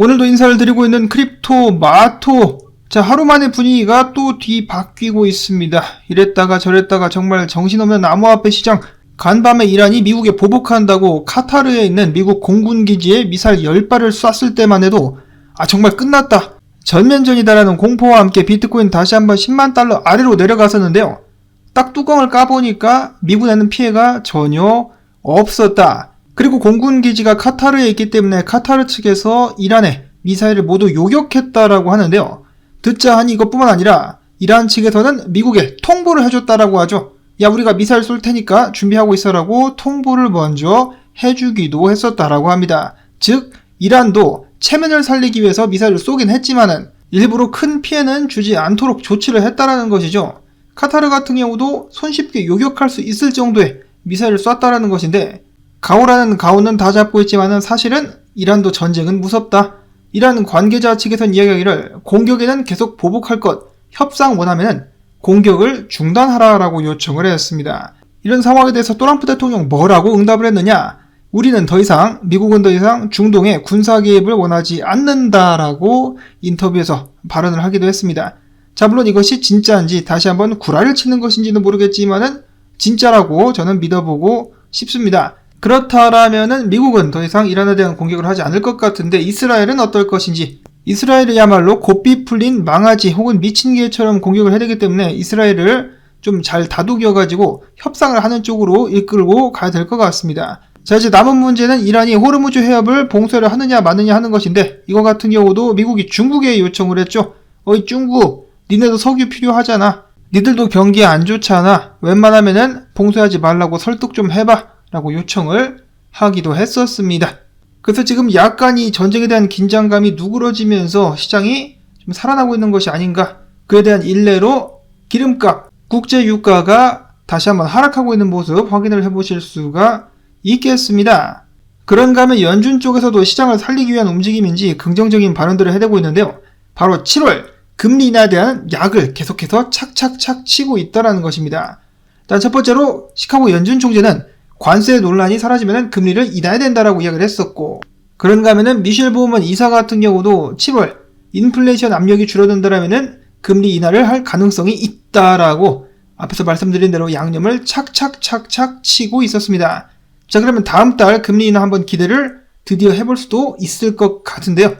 오늘도 인사를 드리고 있는 크립토 마토. 자, 하루 만에 분위기가 또 뒤바뀌고 있습니다. 이랬다가 저랬다가 정말 정신없는 암호화폐 시장. 간밤에 이란이 미국에 보복한다고 카타르에 있는 미국 공군기지에 미사일 10발을 쐈을 때만 해도 아, 정말 끝났다. 전면전이다라는 공포와 함께 비트코인 다시 한번 10만 달러 아래로 내려갔었는데요. 딱 뚜껑을 까보니까 미군에는 피해가 전혀 없었다. 그리고 공군 기지가 카타르에 있기 때문에 카타르 측에서 이란에 미사일을 모두 요격했다라고 하는데요. 듣자 하니 이것뿐만 아니라 이란 측에서는 미국에 통보를 해줬다라고 하죠. 야 우리가 미사일 쏠 테니까 준비하고 있어라고 통보를 먼저 해주기도 했었다라고 합니다. 즉 이란도 체면을 살리기 위해서 미사일을 쏘긴 했지만은 일부러 큰 피해는 주지 않도록 조치를 했다라는 것이죠. 카타르 같은 경우도 손쉽게 요격할 수 있을 정도의 미사일을 쐈다라는 것인데 가오라는 가오는 다 잡고 있지만은 사실은 이란도 전쟁은 무섭다. 이란 관계자 측에선 이야기하기를 공격에는 계속 보복할 것, 협상 원하면은 공격을 중단하라라고 요청을 했습니다. 이런 상황에 대해서 트럼프 대통령 뭐라고 응답을 했느냐? 우리는 더 이상 미국은 더 이상 중동에 군사 개입을 원하지 않는다라고 인터뷰에서 발언을 하기도 했습니다. 자 물론 이것이 진짜인지 다시 한번 구라를 치는 것인지는 모르겠지만은 진짜라고 저는 믿어보고 싶습니다. 그렇다라면은 미국은 더 이상 이란에 대한 공격을 하지 않을 것 같은데 이스라엘은 어떨 것인지 이스라엘이야말로 고삐 풀린 망아지 혹은 미친 개처럼 공격을 해야 되기 때문에 이스라엘을 좀 잘 다독여가지고 협상을 하는 쪽으로 이끌고 가야 될 것 같습니다. 자 이제 남은 문제는 이란이 호르무즈 해협을 봉쇄를 하느냐 마느냐 하는 것인데 이거 같은 경우도 미국이 중국에 요청을 했죠. 어이 중국 니네도 석유 필요하잖아. 니들도 경기 안 좋잖아. 웬만하면은 봉쇄하지 말라고 설득 좀 해봐. 라고 요청을 하기도 했었습니다. 그래서 지금 약간 이 전쟁에 대한 긴장감이 누그러지면서 시장이 좀 살아나고 있는 것이 아닌가. 그에 대한 일례로 기름값, 국제 유가가 다시 한번 하락하고 있는 모습 확인을 해보실 수가 있겠습니다. 그런가 하면 연준 쪽에서도 시장을 살리기 위한 움직임인지 긍정적인 발언들을 해대고 있는데요. 바로 7월 금리 인하에 대한 약을 계속해서 착착착 치고 있다는 것입니다. 일단 첫 번째로 시카고 연준 총재는 관세 논란이 사라지면 금리를 인하해야 된다라고 이야기를 했었고 그런가 하면은 미셸 보우먼 이사 같은 경우도 7월 인플레이션 압력이 줄어든다라면은 금리 인하를 할 가능성이 있다라고 앞에서 말씀드린 대로 양념을 착착착착 치고 있었습니다. 자 그러면 다음 달 금리 인하 한번 기대를 드디어 해볼 수도 있을 것 같은데요.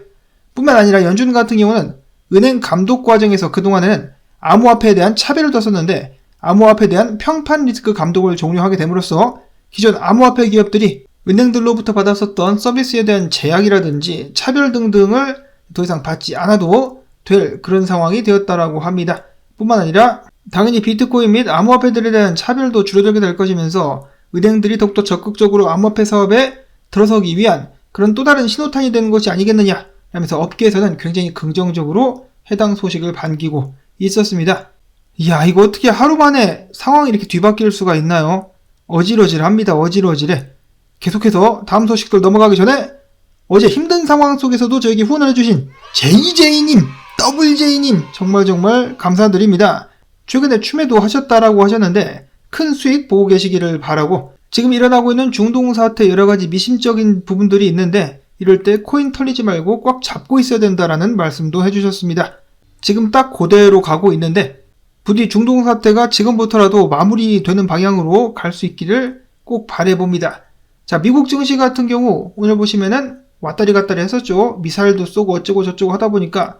뿐만 아니라 연준 같은 경우는 은행 감독 과정에서 그동안에는 암호화폐에 대한 차별을 뒀었는데 암호화폐에 대한 평판 리스크 감독을 종료하게 됨으로써 기존 암호화폐 기업들이 은행들로부터 받았었던 서비스에 대한 제약이라든지 차별 등등을 더 이상 받지 않아도 될 그런 상황이 되었다라고 합니다. 뿐만 아니라 당연히 비트코인 및 암호화폐들에 대한 차별도 줄어들게 될 것이면서 은행들이 더욱더 적극적으로 암호화폐 사업에 들어서기 위한 그런 또 다른 신호탄이 되는 것이 아니겠느냐 하면서 업계에서는 굉장히 긍정적으로 해당 소식을 반기고 있었습니다. 이야 이거 어떻게 하루 만에 상황이 이렇게 뒤바뀔 수가 있나요? 어질어질합니다. 어질어질해. 계속해서 다음 소식들 넘어가기 전에 어제 힘든 상황 속에서도 저에게 후원을 해주신 JJ님, WJ님 정말 정말 감사드립니다. 최근에 추매도 하셨다라고 하셨는데 큰 수익 보고 계시기를 바라고 지금 일어나고 있는 중동 사태 여러 가지 미심적인 부분들이 있는데 이럴 때 코인 털리지 말고 꽉 잡고 있어야 된다라는 말씀도 해주셨습니다. 지금 딱 그대로 가고 있는데 부디 중동 사태가 지금부터라도 마무리되는 방향으로 갈 수 있기를 꼭 바래봅니다. 자, 미국 증시 같은 경우 오늘 보시면은 왔다리 갔다리 했었죠. 미사일도 쏘고 어쩌고 저쩌고 하다 보니까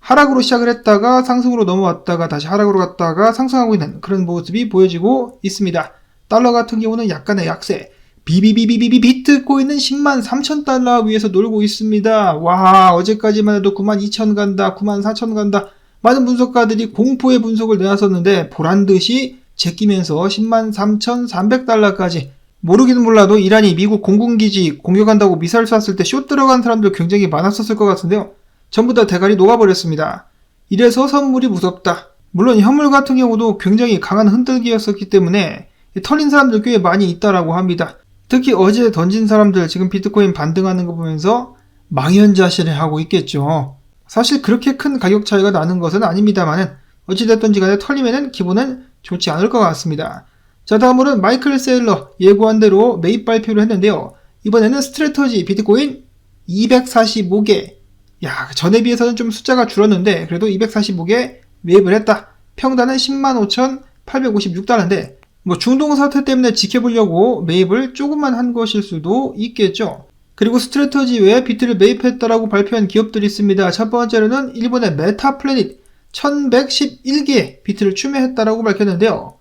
하락으로 시작을 했다가 상승으로 넘어왔다가 다시 하락으로 갔다가 상승하고 있는 그런 모습이 보여지고 있습니다. 달러 같은 경우는 약간의 약세. 비비비비비비 비트코인은 10만 3천 달러 위에서 놀고 있습니다. 와, 어제까지만 해도 9만 2천 간다, 9만 4천 간다. 많은 분석가들이 공포의 분석을 내놨었는데 보란 듯이 제끼면서 10만 3,300달러까지 모르기는 몰라도 이란이 미국 공군기지 공격한다고 미사일 쐈을 때 쇼 들어간 사람들 굉장히 많았었을 것 같은데요. 전부 다 대가리 녹아버렸습니다. 이래서 선물이 무섭다. 물론 현물 같은 경우도 굉장히 강한 흔들기였었기 때문에 털린 사람들 꽤 많이 있다라고 합니다. 특히 어제 던진 사람들 지금 비트코인 반등하는 거 보면서 망연자실해 하고 있겠죠. 사실 그렇게 큰 가격 차이가 나는 것은 아닙니다만은 어찌됐든지 간에 털리면은 기분은 좋지 않을 것 같습니다. 자 다음으로는 마이클 세일러 예고한 대로 매입 발표를 했는데요. 이번에는 스트레터지 비트코인 245개 야, 전에 비해서는 좀 숫자가 줄었는데 그래도 245개 매입을 했다. 평단은 105,856달러인데 뭐 중동 사태 때문에 지켜보려고 매입을 조금만 한 것일 수도 있겠죠. 그리고 스트레터지 외에 비트를 매입했다라고 발표한 기업들이 있습니다. 첫 번째로는 일본의 메타플래닛 1111개 비트를 추매했다라고 밝혔는데요.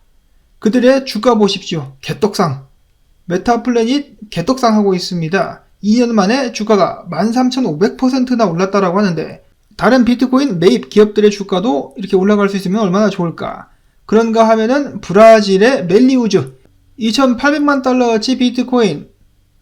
그들의 주가 보십시오. 개떡상. 메타플래닛 개떡상 하고 있습니다. 2년 만에 주가가 13,500%나 올랐다라고 하는데 다른 비트코인 매입 기업들의 주가도 이렇게 올라갈 수 있으면 얼마나 좋을까? 그런가 하면은 브라질의 멜리우즈 2,800만 달러어치 비트코인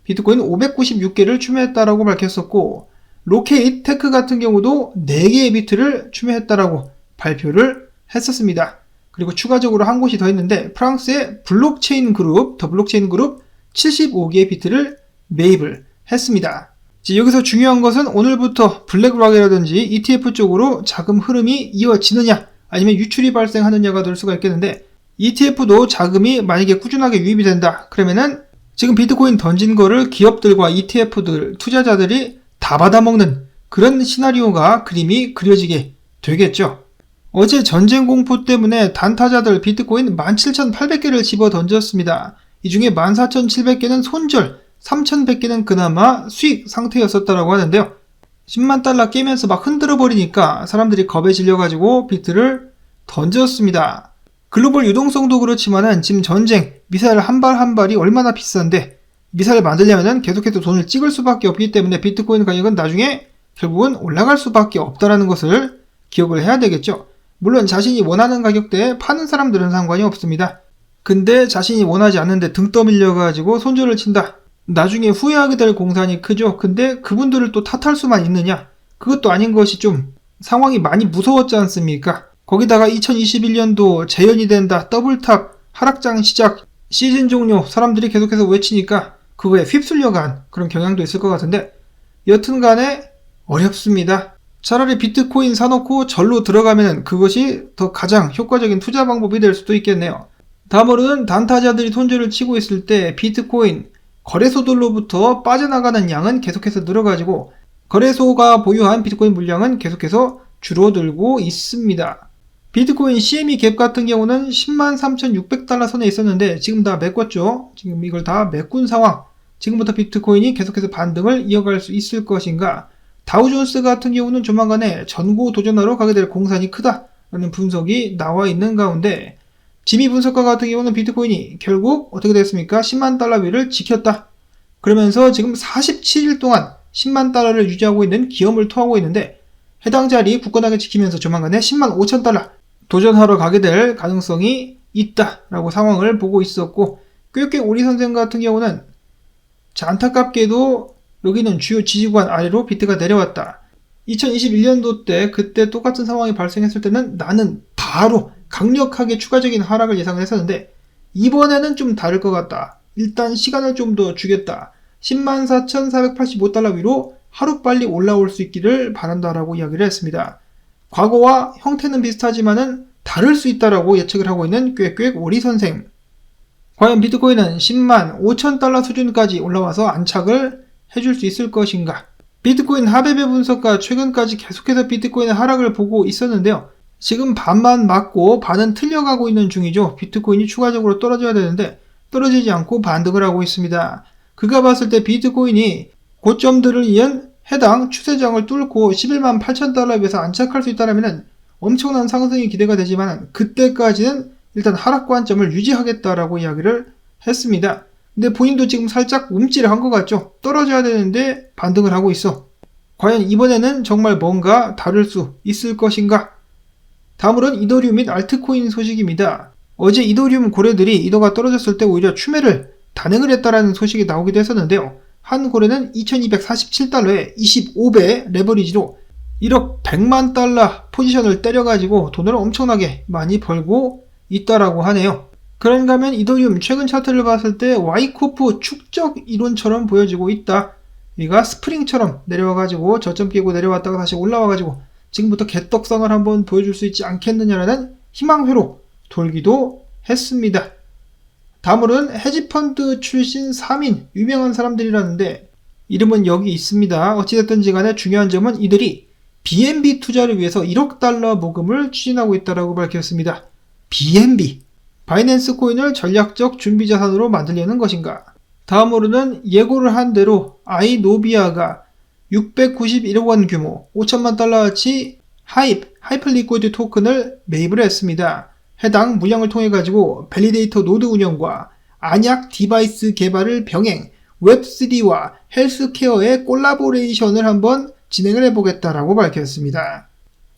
비트코인 596개를 추매했다라고 밝혔었고 로케이트 테크 같은 경우도 4개의 비트를 추매했다라고 발표를 했었습니다. 그리고 추가적으로 한 곳이 더 있는데 프랑스의 블록체인 그룹, 더 블록체인 그룹 75개의 비트를 매입을 했습니다. 여기서 중요한 것은 오늘부터 블랙락이라든지 ETF 쪽으로 자금 흐름이 이어지느냐 아니면 유출이 발생하느냐가 될 수가 있겠는데 ETF도 자금이 만약에 꾸준하게 유입이 된다 그러면은 지금 비트코인 던진 거를 기업들과 ETF들 투자자들이 다 받아먹는 그런 시나리오가 그림이 그려지게 되겠죠. 어제 전쟁 공포 때문에 단타자들 비트코인 17,800개를 집어 던졌습니다. 이 중에 14,700개는 손절, 3,100개는 그나마 수익 상태였었다라고 하는데요. 10만 달러 깨면서 막 흔들어 버리니까 사람들이 겁에 질려가지고 비트를 던졌습니다. 글로벌 유동성도 그렇지만은 지금 전쟁, 미사일 한 발 한 발이 얼마나 비싼데 미사일 만들려면은 계속해서 돈을 찍을 수밖에 없기 때문에 비트코인 가격은 나중에 결국은 올라갈 수밖에 없다라는 것을 기억을 해야 되겠죠. 물론 자신이 원하는 가격대에 파는 사람들은 상관이 없습니다. 근데 자신이 원하지 않는데 등 떠밀려가지고 손절을 친다. 나중에 후회하게 될 공산이 크죠. 근데 그분들을 또 탓할 수만 있느냐? 그것도 아닌 것이 좀 상황이 많이 무서웠지 않습니까? 거기다가 2021년도 재연이 된다, 더블탑, 하락장 시작, 시즌 종료, 사람들이 계속해서 외치니까 그거에 휩쓸려간 그런 경향도 있을 것 같은데 여튼 간에 어렵습니다. 차라리 비트코인 사놓고 절로 들어가면 그것이 더 가장 효과적인 투자 방법이 될 수도 있겠네요. 다음으로는 단타자들이 손절을 치고 있을 때 비트코인 거래소들로부터 빠져나가는 양은 계속해서 늘어가지고 거래소가 보유한 비트코인 물량은 계속해서 줄어들고 있습니다. 비트코인 CME 갭 같은 경우는 103,600달러 선에 있었는데 지금 다 메꿨죠. 지금 이걸 다 메꾼 상황. 지금부터 비트코인이 계속해서 반등을 이어갈 수 있을 것인가? 다우존스 같은 경우는 조만간에 전고 도전하러 가게 될 공산이 크다라는 분석이 나와 있는 가운데 지미 분석가 같은 경우는 비트코인이 결국 어떻게 됐습니까? 10만 달러 위를 지켰다. 그러면서 지금 47일 동안 10만 달러를 유지하고 있는 기염을 토하고 있는데 해당 자리 굳건하게 지키면서 조만간에 10만 5천 달러 도전하러 가게 될 가능성이 있다라고 상황을 보고 있었고 꾀꾀 오리 선생 같은 경우는 자, 안타깝게도 여기는 주요 지지관 아래로 비트가 내려왔다. 2021년도 때 그때 똑같은 상황이 발생했을 때는 나는 바로 강력하게 추가적인 하락을 예상을 했었는데 이번에는 좀 다를 것 같다. 일단 시간을 좀 더 주겠다. 104,485달러 위로 하루빨리 올라올 수 있기를 바란다라고 이야기를 했습니다. 과거와 형태는 비슷하지만은 다를 수 있다라고 예측을 하고 있는 꾀꾀 오리 선생. 과연 비트코인은 10만 5천 달러 수준까지 올라와서 안착을 해줄 수 있을 것인가? 비트코인 하베베 분석가 최근까지 계속해서 비트코인의 하락을 보고 있었는데요. 지금 반만 맞고 반은 틀려가고 있는 중이죠. 비트코인이 추가적으로 떨어져야 되는데 떨어지지 않고 반등을 하고 있습니다. 그가 봤을 때 비트코인이 고점들을 이은 해당 추세장을 뚫고 11만 8천 달러에 비해서 안착할 수 있다면 엄청난 상승이 기대가 되지만 그때까지는 일단 하락 관점을 유지하겠다라고 이야기를 했습니다. 근데 본인도 지금 살짝 움찔을 한것 같죠? 떨어져야 되는데 반등을 하고 있어. 과연 이번에는 정말 뭔가 다를 수 있을 것인가? 다음으로는 이더리움 및 알트코인 소식입니다. 어제 이더리움 고래들이 이더가 떨어졌을 때 오히려 추매를 단행을 했다라는 소식이 나오기도 했었는데요. 한 고래는 2247달러에 25배 레버리지로 1억 100만 달러 포지션을 때려가지고 돈을 엄청나게 많이 벌고 있다라고 하네요. 그런가 하면 이더리움 최근 차트를 봤을 때 와이코프 축적 이론처럼 보여지고 있다. 얘가 스프링처럼 내려와가지고 저점 깨고 내려왔다가 다시 올라와가지고 지금부터 개떡상을 한번 보여줄 수 있지 않겠느냐라는 희망회로 돌기도 했습니다. 다음으로는 헤지펀드 출신 3인 유명한 사람들이라는데 이름은 여기 있습니다. 어찌됐든지 간에 중요한 점은 이들이 BNB 투자를 위해서 1억 달러 모금을 추진하고 있다고 밝혔습니다. BNB. 바이낸스 코인을 전략적 준비 자산으로 만들려는 것인가? 다음으로는 예고를 한 대로 아이노비아가 691억 원 규모 5천만 달러어치 하입, 하이플리퀴드 토큰을 매입을 했습니다. 해당 물량을 통해 가지고 밸리데이터 노드 운영과 안약 디바이스 개발을 병행 웹3와 헬스케어의 콜라보레이션을 한번 진행을 해보겠다라고 밝혔습니다.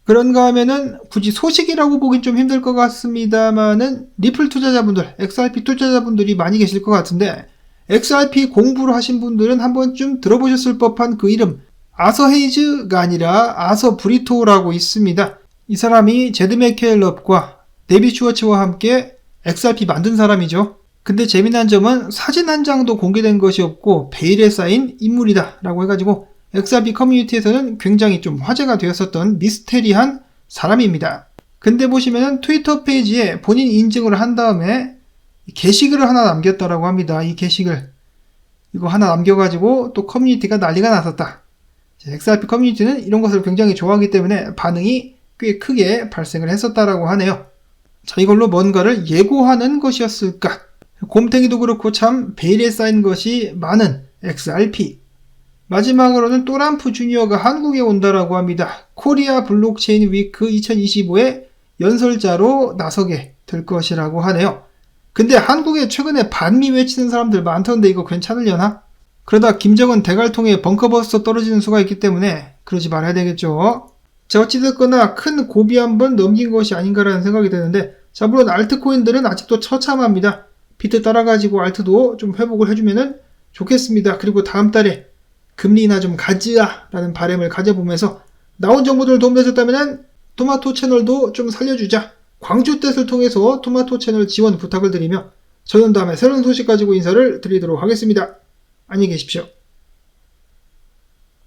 그런가 하면은 굳이 소식이라고 보긴 좀 힘들 것 같습니다만은 리플 투자자분들, XRP 투자자분들이 많이 계실 것 같은데 XRP 공부를 하신 분들은 한 번쯤 들어보셨을 법한 그 이름 아서 헤이즈가 아니라 아서 브리토라고 있습니다. 이 사람이 제드 맥켈럽과 데비 슈워츠와 함께 XRP 만든 사람이죠. 근데 재미난 점은 사진 한 장도 공개된 것이 없고 베일에 쌓인 인물이다 라고 해가지고 XRP 커뮤니티에서는 굉장히 좀 화제가 되었었던 미스테리한 사람입니다. 근데 보시면은 트위터 페이지에 본인 인증을 한 다음에 게시글을 하나 남겼다라고 합니다. 이 게시글. 이거 하나 남겨가지고 또 커뮤니티가 난리가 났었다. XRP 커뮤니티는 이런 것을 굉장히 좋아하기 때문에 반응이 꽤 크게 발생을 했었다라고 하네요. 자, 이걸로 뭔가를 예고하는 것이었을까? 곰탱이도 그렇고 참 베일에 쌓인 것이 많은 XRP. 마지막으로는 또람프 주니어가 한국에 온다라고 합니다. 코리아 블록체인 위크 2025의 연설자로 나서게 될 것이라고 하네요. 근데 한국에 최근에 반미 외치는 사람들 많던데 이거 괜찮으려나? 그러다 김정은 대갈통에 벙커버스터 떨어지는 수가 있기 때문에 그러지 말아야 되겠죠. 자, 어찌됐거나 큰 고비 한번 넘긴 것이 아닌가라는 생각이 드는데, 자, 물론 알트코인들은 아직도 처참합니다. 비트 따라가지고 알트도 좀 회복을 해주면은 좋겠습니다. 그리고 다음 달에 금리나 좀 가지야 라는 바람을 가져보면서 나온 정보들 도움되셨다면 토마토 채널도 좀 살려주자. 광주 떼을 통해서 토마토 채널 지원 부탁을 드리며 저는 다음에 새로운 소식 가지고 인사를 드리도록 하겠습니다. 안녕히 계십시오.